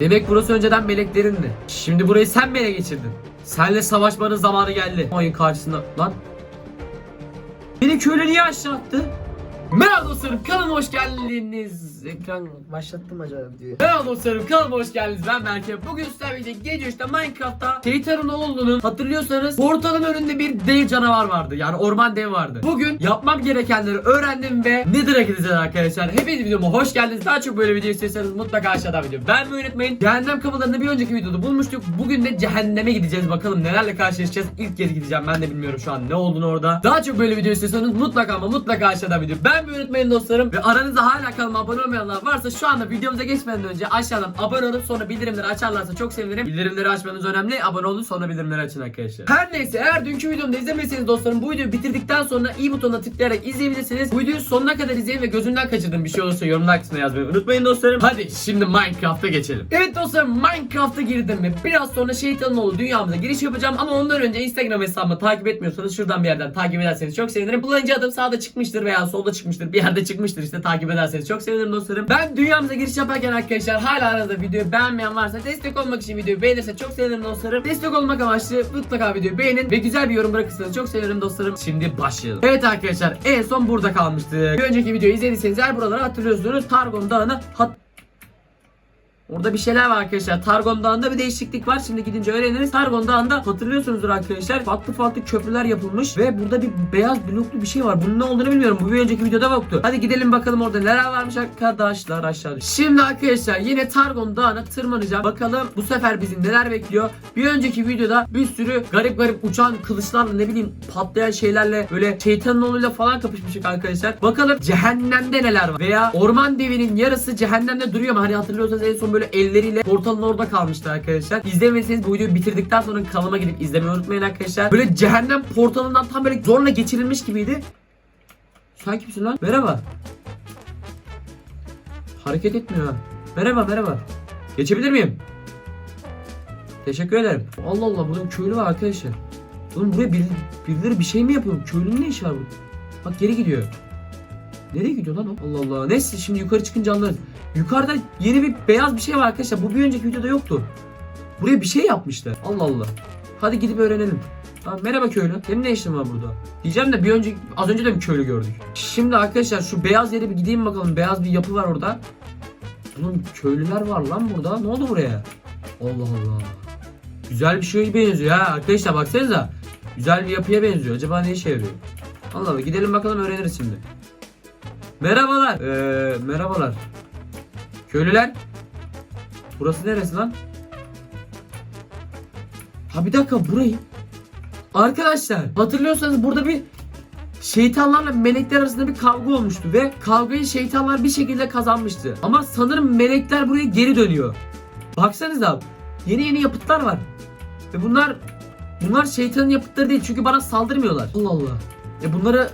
Demek burası önceden meleklerindi. Şimdi burayı sen mi ele geçirdin? Senle savaşmanın zamanı geldi. Oyun karşısında lan. Beni köylü niye aşağı attı? Merhaba dostlarım kanalıma hoş geldiniz. Ekran başlattım acaba diyor. Merhaba dostlarım kanalıma hoş geldiniz. Ben Berke. Bugün sizlerle birlikte gece 3'te Minecraft'ta Şeytanın oğlunun hatırlıyorsanız portalın önünde bir dev canavar vardı. Yani orman dev vardı. Bugün yapmam gerekenleri öğrendim ve Nether'a gideceğiz arkadaşlar. Hepiniz videoma hoş geldiniz. Daha çok böyle video istiyorsanız mutlaka aşağıdan video. Ben unutmayın. Cehennem kapılarını bir önceki videoda bulmuştuk. Bugün de cehenneme gideceğiz. Bakalım nelerle karşılaşacağız. İlk kez gideceğim. Ben de bilmiyorum şu an ne olduğunu orada. Daha çok böyle video istiyorsanız mutlaka ama mutlaka aşağıdan video. Ben bir unutmayın dostlarım. Ve aranızda hala kanalıma abone olmayanlar varsa şu anda videomuza geçmeden önce aşağıdan abone olup sonra bildirimleri açarlarsa çok sevinirim. Bildirimleri açmanız önemli. Abone olun sonra bildirimleri açın arkadaşlar. Her neyse eğer dünkü videomu da izlemediyseniz dostlarım bu videoyu bitirdikten sonra i butonuna tıklayarak izleyebilirsiniz. Bu videoyu sonuna kadar izleyin ve gözümden kaçırdığım bir şey olursa yorumlar kısmına yazmayı unutmayın dostlarım. Hadi şimdi Minecraft'a geçelim. Evet dostlarım Minecraft'a girdim ve biraz sonra şeytanın oğlu dünyamıza giriş yapacağım ama ondan önce Instagram hesabımı takip etmiyorsanız şuradan bir yerden takip ederseniz çok sevinirim. Kullanıcı adım sağda çıkmıştır veya solda çıkmıştır. Bir yerde çıkmıştır işte takip ederseniz çok sevinirim dostlarım. Ben dünyamıza giriş yaparken arkadaşlar hala arada videoyu beğenmeyen varsa destek olmak için videoyu beğenirse çok sevinirim dostlarım. Destek olmak amaçlı mutlaka videoyu beğenin ve güzel bir yorum bırakırsanız çok sevinirim dostlarım. Şimdi başlayalım. Evet arkadaşlar en son burada kalmıştık. Bir önceki videoyu izlediyseniz eğer buraları hatırlıyorsunuz. Targon Dağı'nı hat Orada bir şeyler var arkadaşlar. Targon Dağı'nda bir değişiklik var. Şimdi gidince öğreniriz. Targon Dağı'nda hatırlıyorsunuzdur arkadaşlar. Farklı farklı köprüler yapılmış ve burada bir beyaz bloklu bir şey var. Bunun ne olduğunu bilmiyorum. Bu bir önceki videoda yoktu. Hadi gidelim bakalım orada neler varmış arkadaşlar aşağıda. Şimdi arkadaşlar yine Targon Dağı'na tırmanacağım. Bakalım bu sefer bizi neler bekliyor. Bir önceki videoda bir sürü garip garip uçan kılıçlarla ne bileyim patlayan şeylerle böyle şeytanın oğluyla falan kapışmıştık arkadaşlar. Bakalım cehennemde neler var. Veya orman devinin yarısı cehennemde duruyor mu? Hani hatırlıyorsanız en son böyle elleriyle portalın orada kalmıştı arkadaşlar. İzlemediyseniz bu videoyu bitirdikten sonra kanalıma gidip izlemeyi unutmayın arkadaşlar. Böyle cehennem portalından tam böyle zorla geçirilmiş gibiydi. Sen kimsin lan? Merhaba. Hareket etmiyor ha. Merhaba merhaba. Geçebilir miyim? Teşekkür ederim. Allah Allah bir köylü var arkadaşlar. Oğlum buraya biri, birileri bir şey mi yapıyor? Köylünün ne işi var burada? Bak geri gidiyor. Nereye gidiyor lan o? Allah Allah. Neyse şimdi yukarı çıkınca anlarız. Yukarıda yeni bir beyaz bir şey var arkadaşlar. Bu bir önceki videoda yoktu. Buraya bir şey yapmışlar. Allah Allah. Hadi gidip öğrenelim. Tamam, merhaba köylü. Senin ne işin var burada? Diyeceğim de bir önce az önce de bir köylü gördük. Şimdi arkadaşlar şu beyaz yere bir gideyim bakalım. Beyaz bir yapı var orada. Oğlum köylüler var lan burada. Ne oldu buraya? Allah Allah. Güzel bir şeye benziyor ha. Arkadaşlar baksanıza. Güzel bir yapıya benziyor. Acaba ne işe yarıyor? Allah Allah gidelim bakalım öğreniriz şimdi. Merhabalar. Ee, merhabalar. Köylüler. Burası neresi lan? Ha bir dakika burayı. Arkadaşlar hatırlıyorsanız burada bir şeytanlarla melekler arasında bir kavga olmuştu ve kavgayı şeytanlar bir şekilde kazanmıştı. Ama sanırım melekler buraya geri dönüyor. Baksanıza yeni yeni yapıtlar var. Ve bunlar bunlar şeytanın yapıtları değil çünkü bana saldırmıyorlar. Allah Allah. E bunları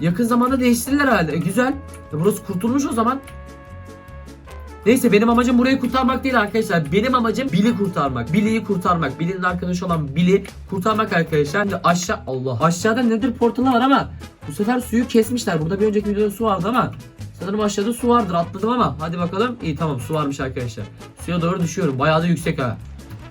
yakın zamanda değiştirirler herhalde. E güzel. E burası kurtulmuş o zaman. Neyse benim amacım burayı kurtarmak değil arkadaşlar. Benim amacım Bill'i kurtarmak. Billy'yi kurtarmak. Billy'nin arkadaşı olan Bill'i kurtarmak arkadaşlar. Şimdi aşağı Allah. Aşağıda nedir portalı var ama bu sefer suyu kesmişler. Burada bir önceki videoda su vardı ama sanırım aşağıda su vardır. Atladım ama hadi bakalım. İyi tamam su varmış arkadaşlar. Suya doğru düşüyorum. Bayağı da yüksek ha.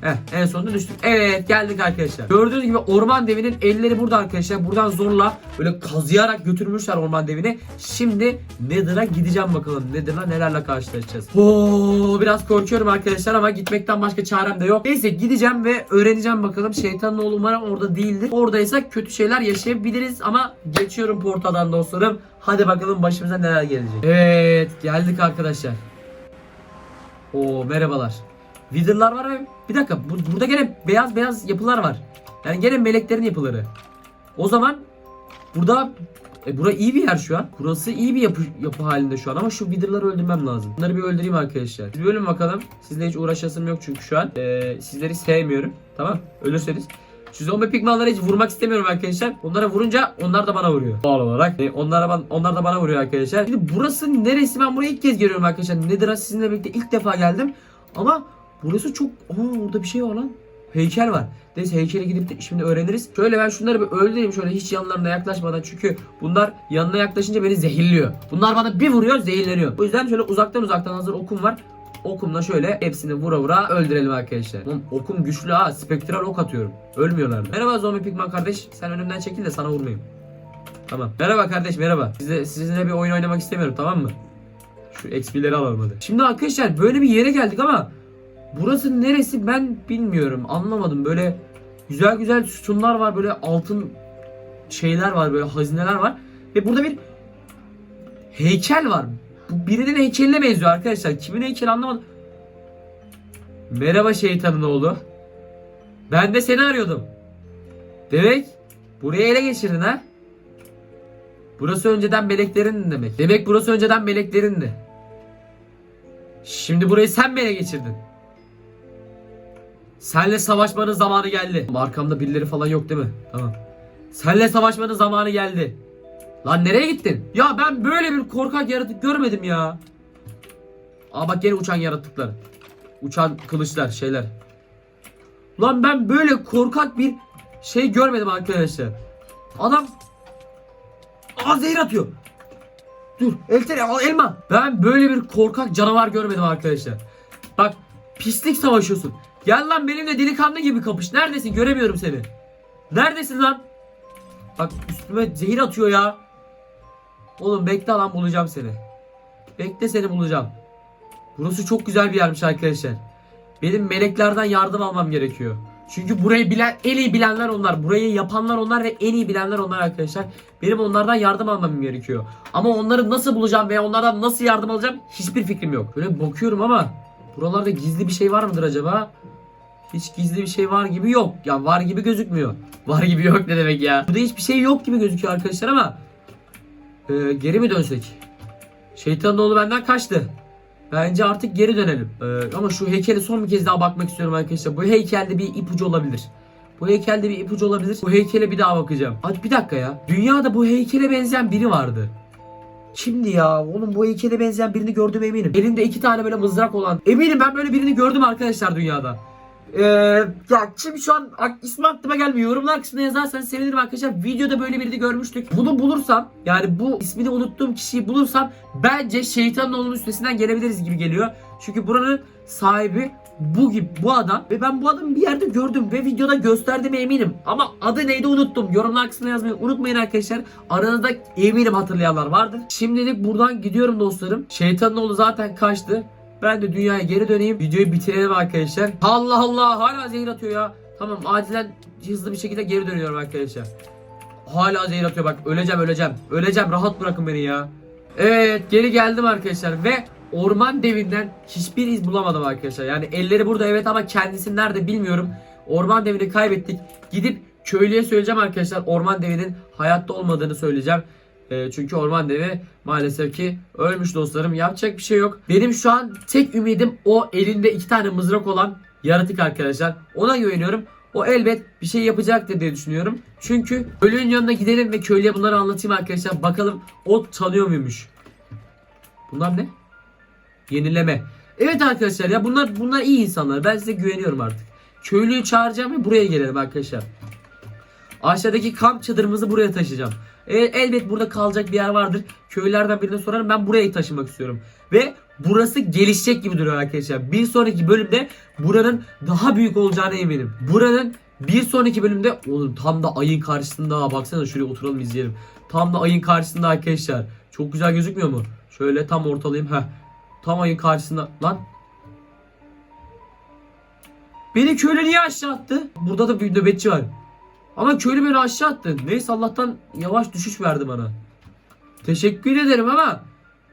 Heh, en sonunda düştük. Evet geldik arkadaşlar. Gördüğünüz gibi orman devinin elleri burada arkadaşlar. Buradan zorla böyle kazıyarak götürmüşler orman devini. Şimdi Nether'a gideceğim bakalım. Nether'la nelerle karşılaşacağız. Oo, biraz korkuyorum arkadaşlar ama gitmekten başka çarem de yok. Neyse gideceğim ve öğreneceğim bakalım. Şeytanın oğlu umarım orada değildir. Oradaysa kötü şeyler yaşayabiliriz ama geçiyorum portadan dostlarım. Hadi bakalım başımıza neler gelecek. Evet geldik arkadaşlar. Oo merhabalar. Wither'lar var ve bir dakika bu- burada gene beyaz beyaz yapılar var. Yani gene meleklerin yapıları. O zaman burada e, bura iyi bir yer şu an. Burası iyi bir yapı, yapı halinde şu an ama şu Wither'ları öldürmem lazım. Bunları bir öldüreyim arkadaşlar. Bir bölüm bakalım. Sizle hiç uğraşasım yok çünkü şu an. E, sizleri sevmiyorum. Tamam ölürseniz. Şu zombi pigmanları hiç vurmak istemiyorum arkadaşlar. Onlara vurunca onlar da bana vuruyor. Doğal olarak. E, onlara ban- onlar da bana vuruyor arkadaşlar. Şimdi burası neresi? Ben buraya ilk kez geliyorum arkadaşlar. Nether'a sizinle birlikte ilk defa geldim. Ama burası çok... Aa orada bir şey var lan. Heykel var. Neyse heykele gidip de şimdi öğreniriz. Şöyle ben şunları bir öldüreyim şöyle hiç yanlarına yaklaşmadan. Çünkü bunlar yanına yaklaşınca beni zehirliyor. Bunlar bana bir vuruyor zehirleniyor. O yüzden şöyle uzaktan uzaktan hazır okum var. okumla şöyle hepsini vura vura öldürelim arkadaşlar. Oğlum okum güçlü ha. Spektral ok atıyorum. Ölmüyorlar. Merhaba zombi pigman kardeş. Sen önümden çekil de sana vurmayayım. Tamam. Merhaba kardeş merhaba. Size, sizinle bir oyun oynamak istemiyorum tamam mı? Şu XP'leri alalım hadi. Şimdi arkadaşlar böyle bir yere geldik ama burası neresi ben bilmiyorum. Anlamadım. Böyle güzel güzel sütunlar var. Böyle altın şeyler var. Böyle hazineler var. Ve burada bir heykel var. Bu birinin heykeline benziyor arkadaşlar. Kimin heykeli anlamadım. Merhaba şeytanın oğlu. Ben de seni arıyordum. Demek buraya ele geçirdin ha? Burası önceden meleklerin demek. Demek burası önceden meleklerindi. Şimdi burayı sen mi ele geçirdin? Senle savaşmanın zamanı geldi. Arkamda birileri falan yok değil mi? Tamam. Senle savaşmanın zamanı geldi. Lan nereye gittin? Ya ben böyle bir korkak yaratık görmedim ya. Aa bak gene uçan yaratıklar. Uçan kılıçlar şeyler. Lan ben böyle korkak bir şey görmedim arkadaşlar. Adam Aa zehir atıyor. Dur eltere al elma. Ben böyle bir korkak canavar görmedim arkadaşlar. Bak pislik savaşıyorsun. Gel lan benimle delikanlı gibi kapış. Neredesin? Göremiyorum seni. Neredesin lan? Bak üstüme zehir atıyor ya. Oğlum bekle lan bulacağım seni. Bekle seni bulacağım. Burası çok güzel bir yermiş arkadaşlar. Benim meleklerden yardım almam gerekiyor. Çünkü burayı bilen, en iyi bilenler onlar. Burayı yapanlar onlar ve en iyi bilenler onlar arkadaşlar. Benim onlardan yardım almam gerekiyor. Ama onları nasıl bulacağım veya onlardan nasıl yardım alacağım hiçbir fikrim yok. Böyle bakıyorum ama buralarda gizli bir şey var mıdır acaba? Hiç gizli bir şey var gibi yok. Ya var gibi gözükmüyor. Var gibi yok ne demek ya? Burada hiçbir şey yok gibi gözüküyor arkadaşlar ama ee, geri mi dönsek? Şeytanın oğlu benden kaçtı. Bence artık geri dönelim. Ee, ama şu heykele son bir kez daha bakmak istiyorum arkadaşlar. Bu heykelde bir ipucu olabilir. Bu heykelde bir ipucu olabilir. Bu heykele bir daha bakacağım. Hadi bir dakika ya. Dünyada bu heykele benzeyen biri vardı. Kimdi ya? Oğlum bu heykele benzeyen birini gördüm eminim. Elinde iki tane böyle mızrak olan. Eminim ben böyle birini gördüm arkadaşlar dünyada. Ee, ya kim şu an ak- ismi aklıma gelmiyor. Yorumlar kısmına yazarsanız sevinirim arkadaşlar. Videoda böyle birini görmüştük. Bunu bulursam yani bu ismini unuttuğum kişiyi bulursam bence şeytanın oğlunun üstesinden gelebiliriz gibi geliyor. Çünkü buranın sahibi bu gibi bu adam ve ben bu adamı bir yerde gördüm ve videoda gösterdiğime eminim. Ama adı neydi unuttum. Yorumlar kısmına yazmayı unutmayın arkadaşlar. Aranızda eminim hatırlayanlar vardır. Şimdilik buradan gidiyorum dostlarım. Şeytanın oğlu zaten kaçtı. Ben de dünyaya geri döneyim. Videoyu bitirelim arkadaşlar. Allah Allah hala zehir atıyor ya. Tamam acilen hızlı bir şekilde geri dönüyorum arkadaşlar. Hala zehir atıyor bak öleceğim öleceğim. Öleceğim rahat bırakın beni ya. Evet geri geldim arkadaşlar ve orman devinden hiçbir iz bulamadım arkadaşlar. Yani elleri burada evet ama kendisi nerede bilmiyorum. Orman devini kaybettik. Gidip köylüye söyleyeceğim arkadaşlar. Orman devinin hayatta olmadığını söyleyeceğim. E, çünkü orman devi maalesef ki ölmüş dostlarım. Yapacak bir şey yok. Benim şu an tek ümidim o elinde iki tane mızrak olan yaratık arkadaşlar. Ona güveniyorum. O elbet bir şey yapacaktır diye düşünüyorum. Çünkü ölünün yanına gidelim ve köylüye bunları anlatayım arkadaşlar. Bakalım o tanıyor muymuş? Bunlar ne? Yenileme. Evet arkadaşlar ya bunlar bunlar iyi insanlar. Ben size güveniyorum artık. Köylüyü çağıracağım ve buraya gelelim arkadaşlar. Aşağıdaki kamp çadırımızı buraya taşıyacağım. E, elbet burada kalacak bir yer vardır. Köylülerden birine sorarım ben buraya taşımak istiyorum. Ve burası gelişecek gibi duruyor arkadaşlar. Bir sonraki bölümde buranın daha büyük olacağına eminim. Buranın bir sonraki bölümde oğlum tam da ayın karşısında baksana şuraya oturalım izleyelim. Tam da ayın karşısında arkadaşlar. Çok güzel gözükmüyor mu? Şöyle tam ortalayayım. Heh. Tam ayın karşısında. Lan. Beni köylü niye aşağı attı? Burada da bir nöbetçi var. Ama köylü beni aşağı attı. Neyse Allah'tan yavaş düşüş verdi bana. Teşekkür ederim ama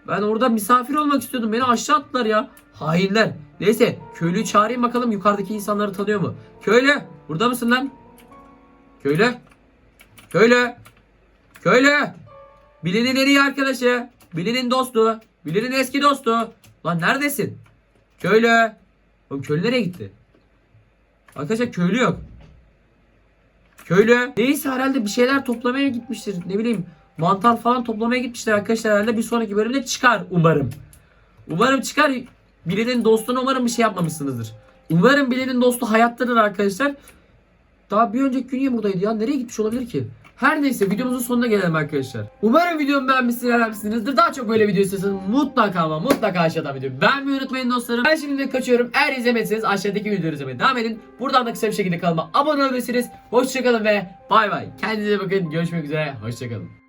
ben orada misafir olmak istiyordum. Beni aşağı attılar ya. Hainler. Neyse köylüyü çağırayım bakalım yukarıdaki insanları tanıyor mu? Köylü burada mısın lan? Köylü. Köylü. Köylü. Bilinin en iyi arkadaşı. Bilinin dostu. Bilinin eski dostu. Lan neredesin? Köylü. Oğlum köylü nereye gitti? Arkadaşlar köylü yok. Köylü. Neyse herhalde bir şeyler toplamaya gitmiştir. Ne bileyim mantar falan toplamaya gitmişler arkadaşlar herhalde bir sonraki bölümde çıkar umarım. Umarım çıkar. Birinin dostuna umarım bir şey yapmamışsınızdır. Umarım birinin dostu hayattadır arkadaşlar. Daha bir önceki gün ya buradaydı ya. Nereye gitmiş olabilir ki? Her neyse videomuzun sonuna gelelim arkadaşlar. Umarım videomu beğenmişsiniz, beğenmişsinizdir. Daha çok böyle video istiyorsanız mutlaka ama mutlaka aşağıdan videoyu beğenmeyi unutmayın dostlarım. Ben şimdi kaçıyorum. Eğer izlemediyseniz aşağıdaki videoları izlemeye devam edin. Buradan da kısa bir şekilde kanalıma abone olabilirsiniz. Hoşçakalın ve bay bay. Kendinize bakın. Görüşmek üzere. Hoşçakalın.